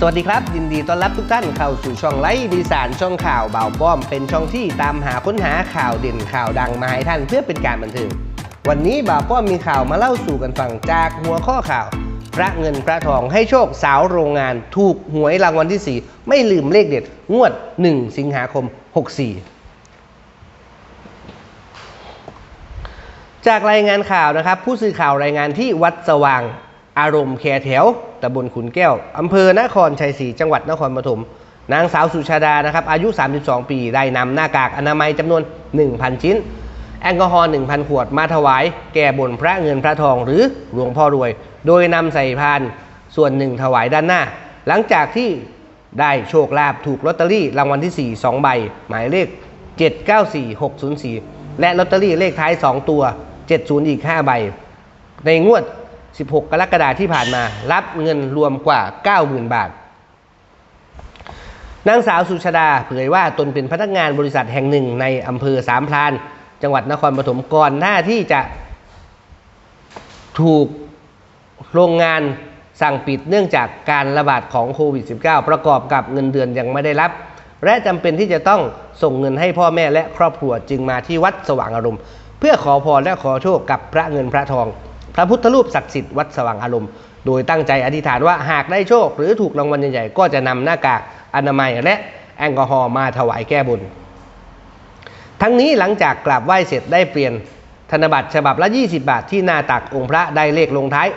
สวัสดีครับ ยินดีต้อนรับทุกท่านเข้าสู่ช่องไลฟ์ดีสานช่องข่าวเบาป้อม เป็นช่องที่ตามหาค้นหาข่าวเด่นข่าวดังมาให้ท่านเพื่อเป็นการบันเทิงวันนี้บ่าวป้อมมีข่าวมาเล่าสู่กันฟังจากหัวข้อข่าว พระเงินพระทองให้โชคสาวโรงงาน ถูกหวยรางวัลที่ 4 ไม่ลืมเลขเด็ด งวด 1 สิงหาคม 64จากรายงานข่าวนะครับ ผู้สื่อข่าวรายงานที่วัดสว่าง อารมณ์แคแถวตำบลขุนแก้วอำเภอนครชัยศรีจังหวัดนครปฐมนางสาวสุชาดานะครับอายุ 32 ปีได้นำหน้ากากอนามัยจำนวน 1,000 ชิ้น แอลกอฮอล์1,000 ขวดมาถวาย แก่บนพระเงินพระทองหรือหลวงพ่อรวย โดยนำใส่พานส่วนหนึ่งถวายด้านหน้า หลังจากที่ได้โชคลาภถูกลอตเตอรี่รางวัลที่ 4 2 ใบ หมายเลข 794604 และลอตเตอรี่เลขท้าย 2 ตัว 70 อีก 5 ใบ ในงวด 16 กรกฎาคมที่ผ่านมา รับเงินรวมกว่า 90,000 บาท นางสาวสุชาดาเผยว่าตนเป็นพนักงานบริษัทแห่งหนึ่งในอำเภอสามพราน จังหวัดนครปฐมก่อนหน้าที่จะถูกโรงงานสั่งปิดเนื่องจากการระบาดของโควิด -19 ประกอบกับเงินเดือนยังไม่ได้รับ และจำเป็นที่จะต้องส่งเงินให้พ่อแม่และครอบครัวจึงมาที่วัดสว่างอารมณ์ เพื่อขอพรและขอโชคกับพระเงินพระทอง ระพุทธรูปศักดิ์สิทธิ์วัดสว่างอารมณ์ โดยตั้งใจอธิษฐานว่าหากได้โชค หรือถูกรางวัลใหญ่ๆก็จะนำหน้ากากอนามัยและแอลกอฮอล์มาถวายแก้บนทั้งนี้หลังจากกราบไหว้เสร็จได้เปลี่ยนธนบัตรฉบับละ 20 บาทที่หน้าตักองค์พระได้เลขลงท้าย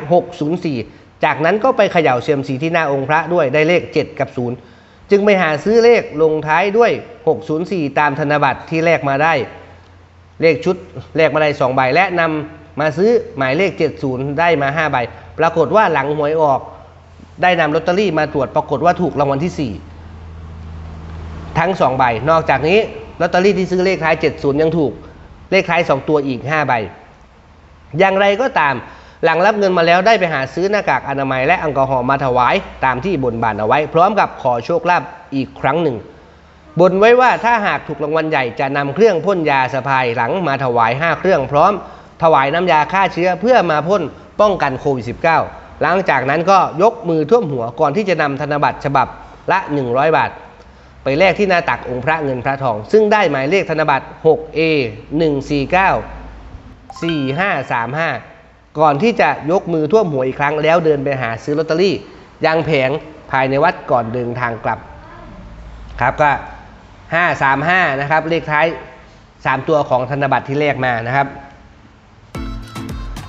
604 จากนั้นก็ไปเขย่าเซียมซีที่หน้าองค์พระด้วยได้เลข 7 กับ 0 จึงไปหาซื้อเลขลงท้ายด้วย 604 ตามธนบัตรที่แลกมาได้ เลขชุดแลกมาได้ 2 ใบและนำ มาซื้อหมายเลข 70 ได้มา 5 ใบ ปรากฏว่าหลังหวยออก ได้นำลอตเตอรี่มาตรวจปรากฏว่าถูกรางวัลที่ 4 ทั้ง 2 ใบ นอกจากนี้ลอตเตอรี่ที่ซื้อเลขท้าย 70 ยังถูกเลขท้าย 2 ตัวอีก 5 ใบ อย่างไรก็ตามหลังรับเงินมาแล้วได้ไปหาซื้อหน้ากากอนามัยและแอลกอฮอล์มาถวายตามที่บนบานเอาไว้ พร้อมกับขอโชคลาภอีกครั้งหนึ่ง บนไว้ว่าถ้าหากถูกรางวัลใหญ่จะนำเครื่องพ่นยาสะพายหลังมาถวาย 5 เครื่องพร้อม ถวายน้ำยาฆ่าเชื้อเพื่อมาพ่นป้องกันโควิด -19 หลังจากนั้นก็ยกมือท่วมหัวก่อนที่จะนำธนบัตรฉบับละ 100 บาท ไปแลกที่หน้าตักองค์พระเงินพระทอง ซึ่งได้หมายเลขธนบัตร 6A 149 4535 ก่อนที่จะยกมือท่วมหัวอีกครั้งแล้วเดินไปหาซื้อลอตเตอรี่ยังแผงภายในวัดก่อนเดินทางกลับครับก็ 535 นะครับ เลขท้าย 3 ตัวของธนบัตรที่แลกมานะครับ